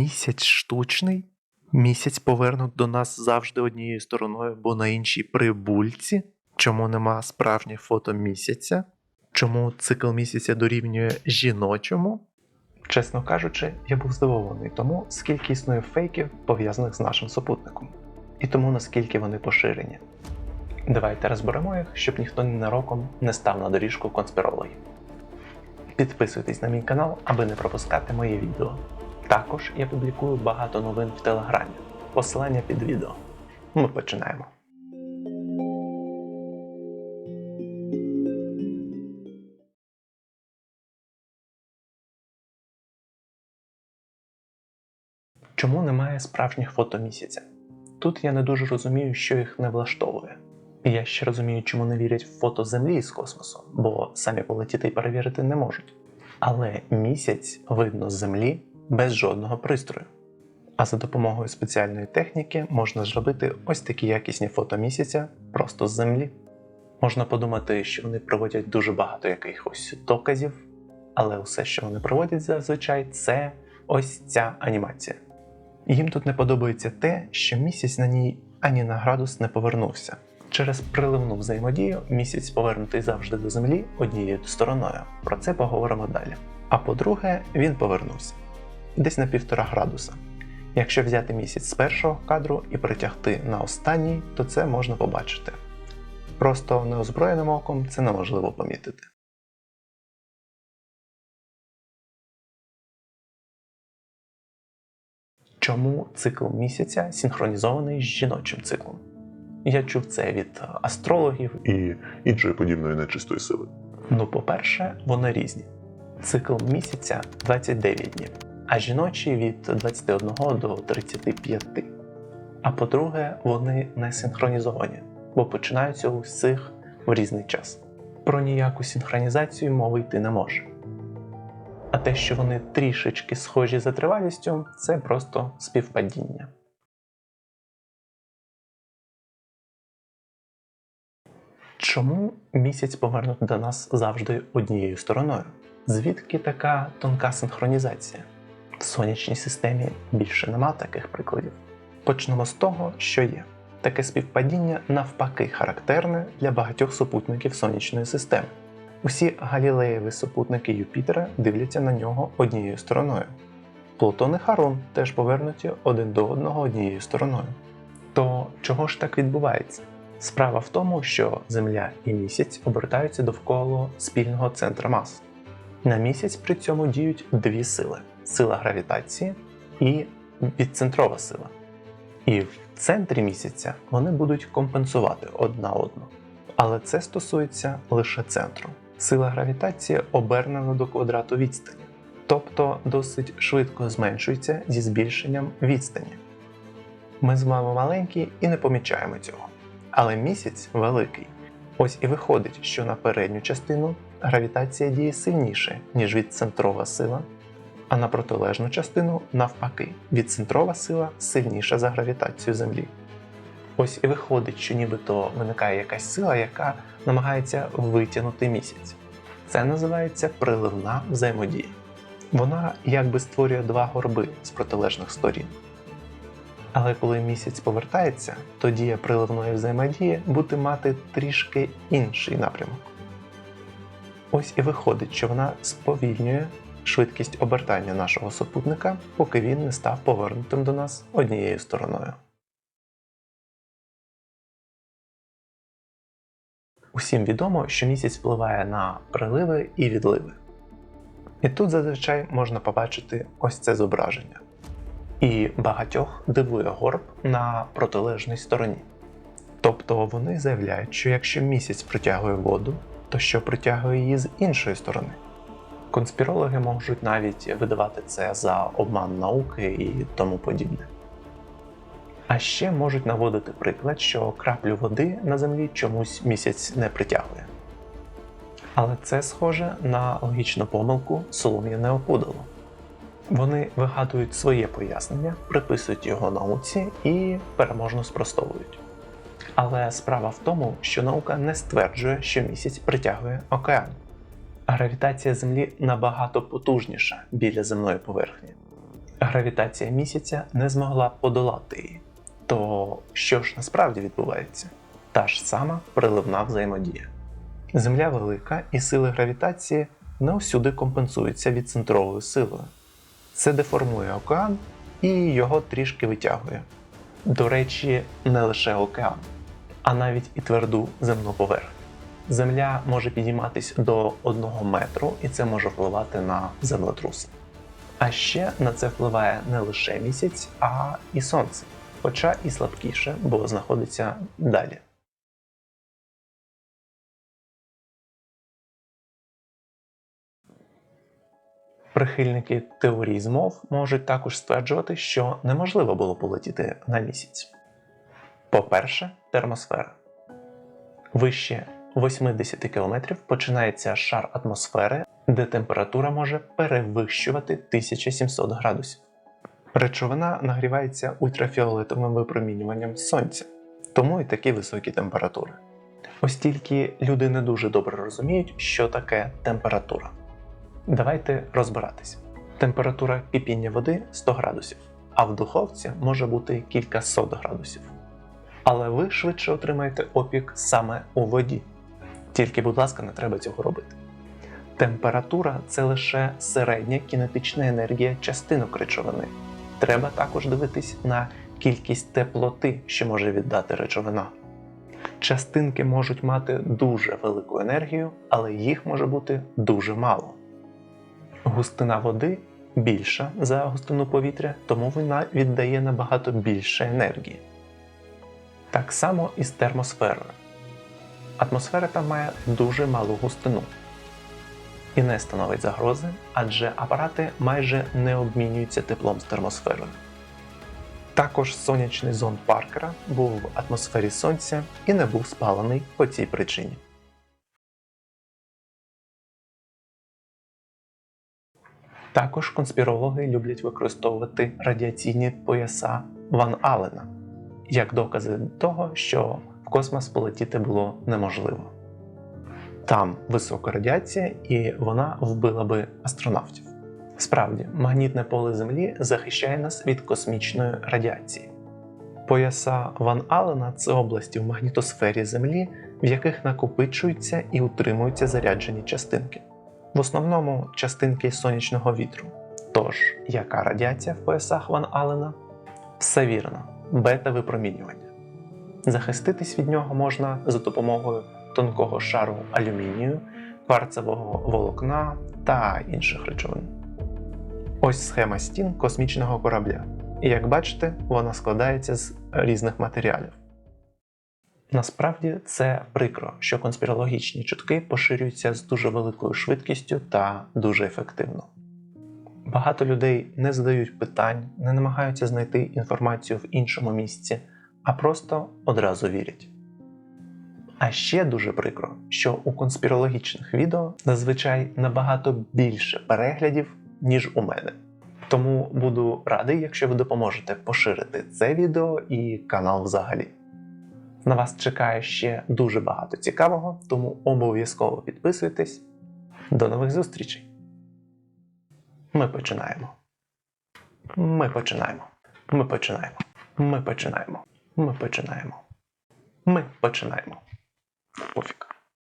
Місяць штучний? Місяць повернут до нас завжди однією стороною, бо на іншій прибульці? Чому нема справжніх фото місяця? Чому цикл місяця дорівнює жіночому? Чесно кажучи, я був здивований тому, скільки існує фейків, пов'язаних з нашим супутником, і тому наскільки вони поширені. Давайте розберемо їх, щоб ніхто ненароком не став на доріжку конспірологів. Підписуйтесь на мій канал, аби не пропускати мої відео. Також я публікую багато новин в телеграмі. Посилання під відео. Ми починаємо. Чому немає справжніх фото місяця? Тут я не дуже розумію, що їх не влаштовує. Я ще розумію, чому не вірять в фото Землі з космосу, бо самі полетіти і перевірити не можуть. Але місяць видно з Землі без жодного пристрою. А за допомогою спеціальної техніки можна зробити ось такі якісні фото місяця просто з Землі. Можна подумати, що вони проводять дуже багато якихось доказів, але все, що вони проводять зазвичай, це ось ця анімація. Їм тут не подобається те, що місяць на ній ані на градус не повернувся. Через приливну взаємодію місяць повернутий завжди до землі однією стороною. Про це поговоримо далі. А по-друге, він повернувся десь на півтора градуса. Якщо взяти місяць з першого кадру і притягти на останній, то це можна побачити. Просто неозброєним оком це неможливо помітити. Чому цикл місяця синхронізований з жіночим циклом? Я чув це від астрологів. і іншої подібної нечистої сили. Ну, по-перше, вони різні. Цикл місяця 29 днів, а жіночий від 21 до 35. А по-друге, вони не синхронізовані, бо починаються у всіх в різний час. Про ніяку синхронізацію мови йти не може. А те, що вони трішечки схожі за тривалістю, це просто співпадіння. Чому місяць повернути до нас завжди однією стороною? Звідки така тонка синхронізація? В сонячній системі більше нема таких прикладів. Почнемо з того, що є. Таке співпадіння навпаки характерне для багатьох супутників сонячної системи. Усі галілеєві супутники Юпітера дивляться на нього однією стороною. Плутон і Харон теж повернуті один до одного однією стороною. То чого ж так відбувається? Справа в тому, що Земля і місяць обертаються довкола спільного центра мас. На місяць при цьому діють дві сили: сила гравітації і відцентрова сила. І в центрі місяця вони будуть компенсувати одна одну. Але це стосується лише центру. Сила гравітації обернена до квадрату відстані, тобто досить швидко зменшується зі збільшенням відстані. Ми з вами маленькі і не помічаємо цього. Але місяць великий. Ось і виходить, що на передню частину гравітація діє сильніше, ніж відцентрова сила, а на протилежну частину, навпаки, відцентрова сила сильніша за гравітацію Землі. Ось і виходить, що нібито виникає якась сила, яка намагається витягнути місяць. Це називається приливна взаємодія. Вона якби створює два горби з протилежних сторін. Але коли місяць повертається, то дія приливної взаємодії буде мати трішки інший напрямок. Ось і виходить, що вона сповільнює швидкість обертання нашого супутника, поки він не став повернутим до нас однією стороною. Усім відомо, що місяць впливає на приливи і відливи. І тут зазвичай можна побачити ось це зображення. І багатьох дивує горб на протилежній стороні. Тобто вони заявляють, що якщо місяць притягує воду, то що притягує її з іншої сторони. Конспірологи можуть навіть видавати це за обман науки і тому подібне. А ще можуть наводити приклад, що краплю води на землі чомусь місяць не притягує. Але це схоже на логічну помилку солом'яне опудало. Вони вигадують своє пояснення, приписують його науці і переможно спростовують. Але справа в тому, що наука не стверджує, що місяць притягує океан. Гравітація Землі набагато потужніша біля земної поверхні. Гравітація місяця не змогла подолати її. То що ж насправді відбувається? Та ж сама приливна взаємодія. Земля велика і сили гравітації не усюди компенсуються відцентровою силою. Це деформує океан і його трішки витягує. До речі, не лише океан, а навіть і тверду земну поверхню. Земля може підійматись до 1 метру, і це може впливати на землетруси. А ще на це впливає не лише місяць, а і сонце, хоча і слабкіше, бо знаходиться далі. Прихильники теорії змов можуть також стверджувати, що неможливо було полетіти на місяць. По-перше, термосфера. Вище 80 км починається шар атмосфери, де температура може перевищувати 1700 градусів. Речовина нагрівається ультрафіолетовим випромінюванням сонця, тому і такі високі температури. Ось тільки люди не дуже добре розуміють, що таке температура. Давайте розбиратись. Температура кипіння води 100 градусів, а в духовці може бути кількасот градусів. Але ви швидше отримаєте опік саме у воді. Тільки, будь ласка, не треба цього робити. Температура це лише середня кінетична енергія частинок речовини. Треба також дивитись на кількість теплоти, що може віддати речовина. Частинки можуть мати дуже велику енергію, але їх може бути дуже мало. Густина води більша за густину повітря, тому вона віддає набагато більше енергії. Так само і з термосферою. Атмосфера там має дуже малу густину і не становить загрози, адже апарати майже не обмінюються теплом з термосферою. Також сонячний зонд Паркера був в атмосфері Сонця і не був спалений по цій причині. Також конспірологи люблять використовувати радіаційні пояса Ван Алена як докази того, що космос полетіти було неможливо. Там висока радіація, і вона вбила би астронавтів. Справді, магнітне поле Землі захищає нас від космічної радіації. Пояса Ван Алена це області в магнітосфері Землі, в яких накопичуються і утримуються заряджені частинки. В основному частинки сонячного вітру. Тож, яка радіація в поясах Ван Алена? Все вірно, бета-випромінювання. Захиститись від нього можна за допомогою тонкого шару алюмінію, кварцевого волокна та інших речовин. Ось схема стін космічного корабля. І як бачите, вона складається з різних матеріалів. Насправді це прикро, що конспірологічні чутки поширюються з дуже великою швидкістю та дуже ефективно. Багато людей не задають питань, не намагаються знайти інформацію в іншому місці, а просто одразу вірять. А ще дуже прикро, що у конспірологічних відео зазвичай набагато більше переглядів, ніж у мене. Тому буду радий, якщо ви допоможете поширити це відео і канал взагалі. На вас чекає ще дуже багато цікавого, тому обов'язково підписуйтесь. До нових зустрічей! Ми починаємо. Ми починаємо. Ми починаємо. Ми починаємо. Ми починаємо. Ми починаємо. Пофіг.